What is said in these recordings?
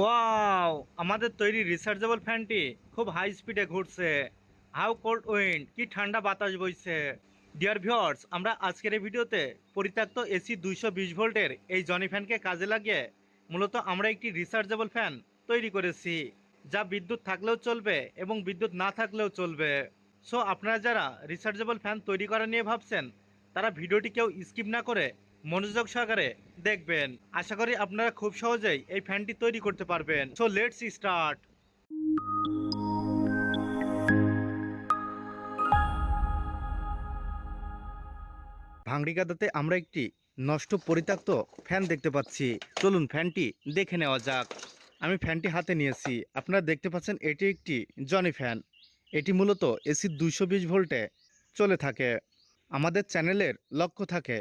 Wow আমাদের তৈরি rechargeable ফ্যানটি খুব হাই স্পিডে ঘুরছে। হাউ কোল্ড উইন্ড কি ঠান্ডা বাতাস বইছে। ডিয়ার ভিউয়ার্স আমরা আজকের এই ভিডিওতে পরিত্যক্ত এসি দুইশো বিশ ভোল্টের এই জনি ফ্যানকে কাজে লাগিয়ে মূলত আমরা একটি রিচার্জেবল ফ্যান তৈরি করেছি, যা বিদ্যুৎ থাকলেও চলবে এবং বিদ্যুৎ না থাকলেও চলবে। সো আপনারা যারা রিচার্জেবল ফ্যান তৈরি করা নিয়ে ভাবছেন, তারা ভিডিওটি কেউ স্কিপ না করে মনোযোগ সহকারে দেখবেন। আশা করি আপনারা খুব সহজেই এই ফ্যানটি তৈরি করতে পারবেন। সো লেটস স্টার্ট ভাঙড়িকাদাতে আমরা একটি নষ্ট পরিত্যক্ত ফ্যান দেখতে পাচ্ছি। চলুন ফ্যানটি দেখে নেওয়া যাক। আমি ফ্যানটি হাতে নিয়েছি। আপনারা দেখতে পাচ্ছেন, এটি একটি জনি ফ্যান। এটি মূলত এসি দুইশো বিশ ভোল্টে চলে থাকে। আমাদের চ্যানেলের লক্ষ্য থাকে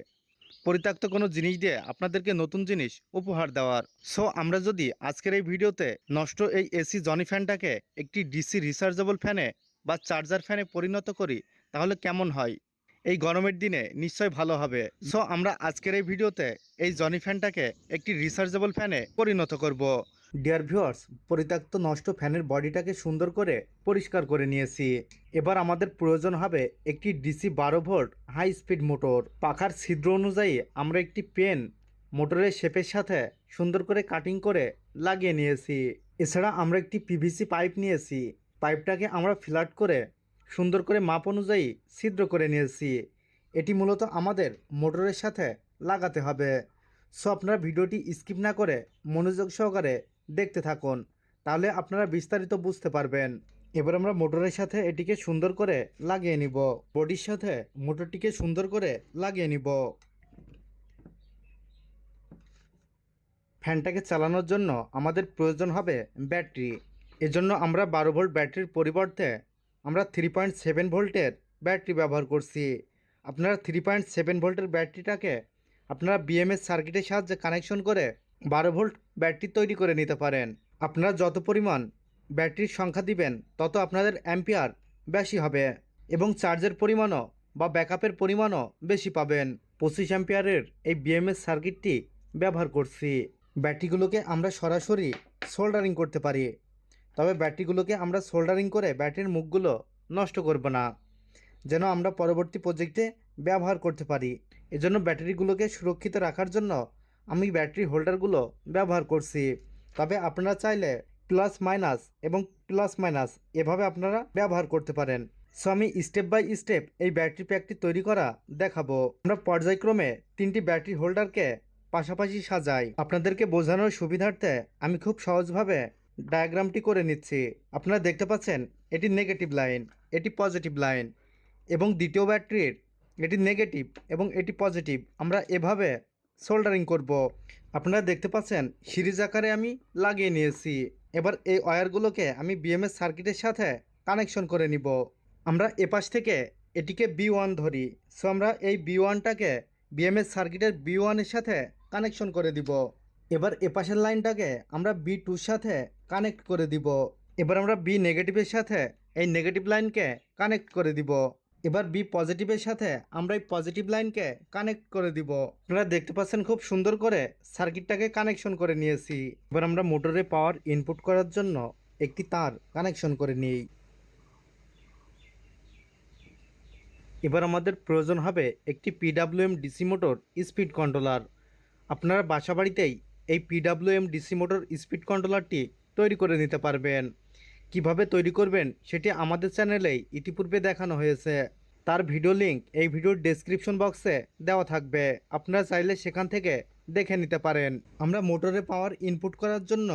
পরিত্যক্ত কোনো জিনিস দিয়ে আপনাদেরকে নতুন জিনিস উপহার দেওয়ার। সো আমরা যদি আজকের এই ভিডিওতে নষ্ট এই এসি জনি ফ্যানটাকে একটি ডিসি রিসার্জেবল ফ্যানে বা চার্জার ফ্যানে পরিণত করি, তাহলে কেমন হয়? এই গরমের দিনে নিশ্চয় ভালো হবে। সো আমরা আজকের এই ভিডিওতে এই জনি ফ্যানটাকে একটি রিসার্জেবল ফ্যানে পরিণত করব। ডিয়ার ভিউয়ার্স পরিত্যক্ত নষ্ট ফ্যানের বডিটাকে সুন্দর করে পরিষ্কার করে নিয়েছি। এবার আমাদের প্রয়োজন হবে একটি ডিসি বারো ভোল্ট হাই স্পিড মোটর পাখার ছিদ্র অনুযায়ী আমরা একটি পেন মোটরের শেপের সাথে সুন্দর করে কাটিং করে লাগিয়ে নিয়েছি। এছাড়া আমরা একটি পিভিসি পাইপ নিয়েছি। পাইপটাকে আমরা ফ্ল্যাট করে সুন্দর করে মাপ অনুযায়ী ছিদ্র করে নিয়েছি। এটি মূলত আমাদের মোটরের সাথে লাগাতে হবে। সো আপনারা ভিডিওটি স্কিপ না করে মনোযোগ সহকারে দেখতে থাকুন। তাহলে আপনারা বিস্তারিত বুঝতে পারবেন। এবার আমরা মোটরের সাথে এটিকে সুন্দর করে লাগিয়ে নিব। বডির সাথে মোটরটিকে সুন্দর করে লাগিয়ে নিব। ফ্যানটাকে চালানোর জন্য আমাদের প্রয়োজন হবে ব্যাটারি। এজন্য আমরা বারো ভোল্ট ব্যাটারির পরিবর্তে আমরা থ্রি পয়েন্ট সেভেন ভোল্টের ব্যাটারি ব্যবহার করছি। আপনারা থ্রি পয়েন্ট সেভেন ভোল্টের ব্যাটারিটাকে আপনারা বিএমএস সার্কিটের সাহায্যে কানেকশন করে বারো ভোল্ট ব্যাটারি তৈরি করে নিতে পারেন। আপনারা যত পরিমাণ ব্যাটারির সংখ্যা দিবেন, তত আপনাদের অ্যাম্পিয়ার বেশি হবে এবং চার্জের পরিমাণও বা ব্যাকআপের পরিমাণও বেশি পাবেন। পঁচিশ অ্যাম্পিয়ারের এই বিএমএস সার্কিটটি ব্যবহার করছি। ব্যাটারিগুলোকে আমরা সরাসরি সোল্ডারিং করতে পারি। তবে ব্যাটারিগুলোকে আমরা সোল্ডারিং করে ব্যাটারির মুখগুলো নষ্ট করব না, যেন আমরা পরবর্তী প্রজেক্টে ব্যবহার করতে পারি। এজন্য ব্যাটারিগুলোকে সুরক্ষিত রাখার জন্য আমি ব্যাটারি হোল্ডারগুলো ব্যবহার করছি। তবে আপনারা চাইলে প্লাস মাইনাস এবং প্লাস মাইনাস এভাবে আপনারা ব্যবহার করতে পারেন। সো আমি স্টেপ বাই স্টেপ এই ব্যাটারি প্যাকটি তৈরি করা দেখাবো। আমরা পর্যায়ক্রমে তিনটি ব্যাটারি হোল্ডারকে পাশাপাশি সাজাই। আপনাদেরকে বোঝানোর সুবিধার্থে আমি খুব সহজভাবে ডায়াগ্রামটি করে নিচ্ছি। আপনারা দেখতে পাচ্ছেন, এটি নেগেটিভ লাইন, এটি পজিটিভ লাইন এবং দ্বিতীয় ব্যাটারির এটি নেগেটিভ এবং এটি পজিটিভ। আমরা এভাবে সোল্ডারিং করব। আপনারা দেখতে পাচ্ছেন, সিরিজ আকারে আমি লাগিয়ে নিয়েছি। এবার এই ওয়্যারগুলোকে আমি বিএমএস সার্কিটের সাথে কানেকশন করে নিব। আমরা এপাশ থেকে এটিকে বি ওয়ান ধরি। সো আমরা এই বি ওয়ানটাকে বিএমএস সার্কিটের বি ওয়ানের সাথে কানেকশন করে দিব। এবার এপাশের লাইনটাকে আমরা বি টুর সাথে কানেক্ট করে দিব। এবার আমরা বি নেগেটিভের সাথে এই নেগেটিভ লাইনকে কানেক্ট করে দিব। এবার বি পজিটিভের সাথে আমরা এই পজিটিভ লাইনকে কানেক্ট করে দিব। আপনারা দেখতে পাচ্ছেন খুব সুন্দর করে সার্কিটটাকে কানেকশন করে নিয়েছি। এবার আমরা মোটরে পাওয়ার ইনপুট করার জন্য একটি তার কানেকশন করে নিই। এবার আমাদের প্রয়োজন হবে একটি PWM DC motor speed controller আপনারা বাসাবাড়িতেই এই পিডাব্লিউএম ডিসি মোটর স্পিড কন্ট্রোলারটি তৈরি করে নিতে পারবেন। কীভাবে তৈরি করবেন সেটি আমাদের চ্যানেলেই ইতিপূর্বে দেখানো হয়েছে। তার ভিডিও লিঙ্ক এই ভিডিওর ডেসক্রিপশন বক্সে দেওয়া থাকবে। আপনারা চাইলে সেখান থেকে দেখে নিতে পারেন। আমরা মোটরে পাওয়ার ইনপুট করার জন্য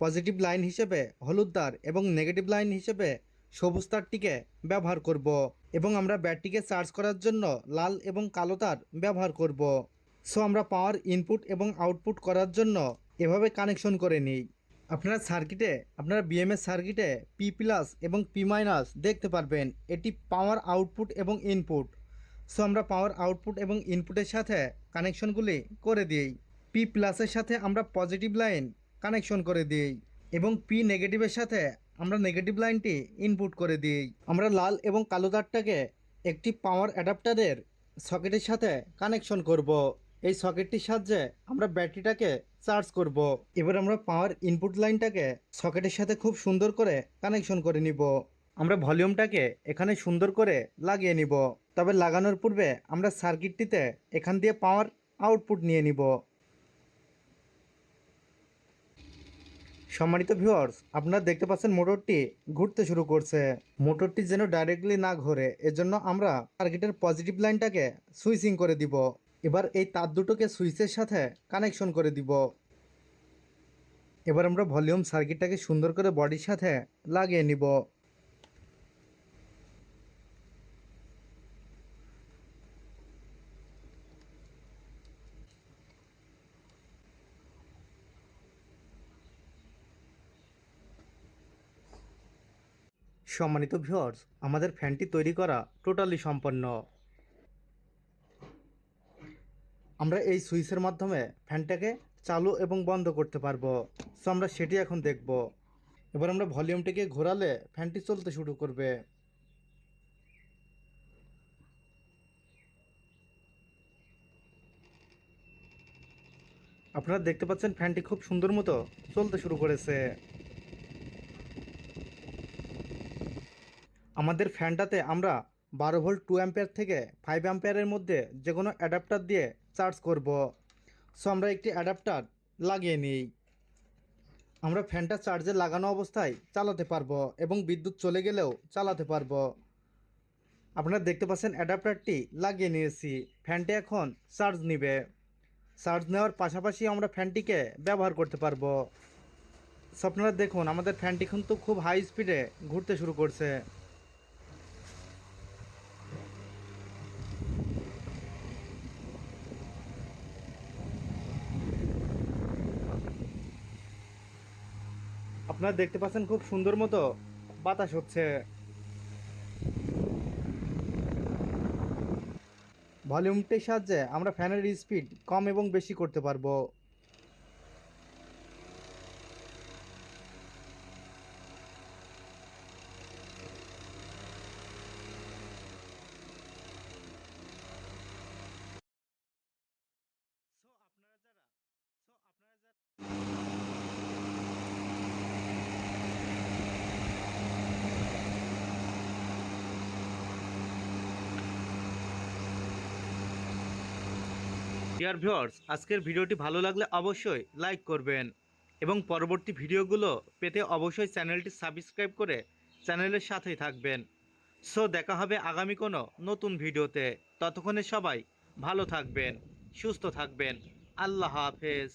পজিটিভ লাইন হিসেবে হলুদ তার এবং নেগেটিভ লাইন হিসেবে সবুজ তারটিকে ব্যবহার করব এবং আমরা ব্যাটটিকে চার্জ করার জন্য লাল এবং কালো তার ব্যবহার করব। সো আমরা পাওয়ার ইনপুট এবং আউটপুট করার জন্য এভাবে কানেকশন করে নিই। আপনারা সার্কিটে, আপনারা বিএমএস সার্কিটে পি প্লাস এবং পি মাইনাস দেখতে পারবেন। এটি পাওয়ার আউটপুট এবং ইনপুট সো আমরা পাওয়ার আউটপুট এবং ইনপুটের সাথে কানেকশনগুলি করে দিই। পি প্লাসের সাথে আমরা পজিটিভ লাইন কানেকশন করে দিই এবং পি নেগেটিভের সাথে আমরা নেগেটিভ লাইনটি ইনপুট করে দিই। আমরা লাল এবং কালো তারটাকে একটি পাওয়ার অ্যাডাপ্টারের সকেটের সাথে কানেকশন করব। এই সকেটটির সাহায্যে আমরা ব্যাটারিটাকে চার্জ করব। এবার আমরা পাওয়ার ইনপুট লাইনটাকে সকেটের সাথে খুব সুন্দর করে কানেকশন করে নিব। আমরা ভলিউমটাকে এখানে সুন্দর করে লাগিয়ে নিব। তবে লাগানোর পূর্বে আমরা সার্কিটটিতে এখান দিয়ে পাওয়ার আউটপুট নিয়ে নিব। সম্মানিত ভিউয়ার্স, আপনারা দেখতে পাচ্ছেন মোটরটি ঘুরতে শুরু করছে। মোটরটি যেন ডাইরেক্টলি না ঘোরে, এজন্য আমরা সার্কিটের পজিটিভ লাইনটাকে সুইচিং করে দিব। এবার এই তার দুটোকে সুইচের সাথে কানেকশন করে দিব। এবার আমরা ভলিউম সার্কিটটাকে সুন্দর করে বডির সাথে লাগিয়ে নিব। সম্মানিত ভিউয়ার্স আমাদের ফ্যানটি তৈরি করা টোটালি সম্পন্ন। আমরা এই সুইচের মাধ্যমে ফ্যানটাকে চালু এবং বন্ধ করতে পারব। সো আমরা সেটি এখন দেখব। এবার আমরা ভলিউমটিকে ঘোরালে ফ্যানটি চলতে শুরু করবে। আপনারা দেখতে পাচ্ছেন ফ্যানটি খুব সুন্দর মতো চলতে শুরু করেছে। আমাদের ফ্যানটাতে আমরা বারো ভোল্ট টু অ্যাম্পেয়ার থেকে ফাইভ অ্যাম্পেয়ারের মধ্যে যে কোনো অ্যাডাপ্টার দিয়ে চার্জ করব। সো আমরা একটি অ্যাডাপ্টার লাগিয়ে নিই। আমরা ফ্যানটা চার্জে লাগানো অবস্থায় চালাতে পারব এবং বিদ্যুৎ চলে গেলেও চালাতে পারব। আপনারা দেখতে পাচ্ছেন অ্যাডাপ্টারটি লাগিয়ে নিয়েছি। ফ্যানটি এখন চার্জ নিবে। চার্জ নেওয়ার পাশাপাশি আমরা ফ্যানটিকে ব্যবহার করতে পারব। সো আপনারা দেখুন, আমাদের ফ্যানটি কিন্তু খুব হাই স্পিডে ঘুরতে শুরু করছে। আপনারা দেখতে পাচ্ছেন খুব সুন্দর মতো বাতাস হচ্ছে। ভলিউমটির সাহায্যে আমরা ফ্যানের স্পিড কম এবং বেশি করতে পারব। ডিয়ার ভিউয়ার্স আজকের ভিডিওটি ভালো লাগলে অবশ্যই লাইক করবেন এবং পরবর্তী ভিডিওগুলো পেতে অবশ্যই চ্যানেলটি সাবস্ক্রাইব করে চ্যানেলের সাথেই থাকবেন। সো দেখা হবে আগামী কোনো নতুন ভিডিওতে। ততক্ষণে সবাই ভালো থাকবেন, সুস্থ থাকবেন। আল্লাহ হাফেজ।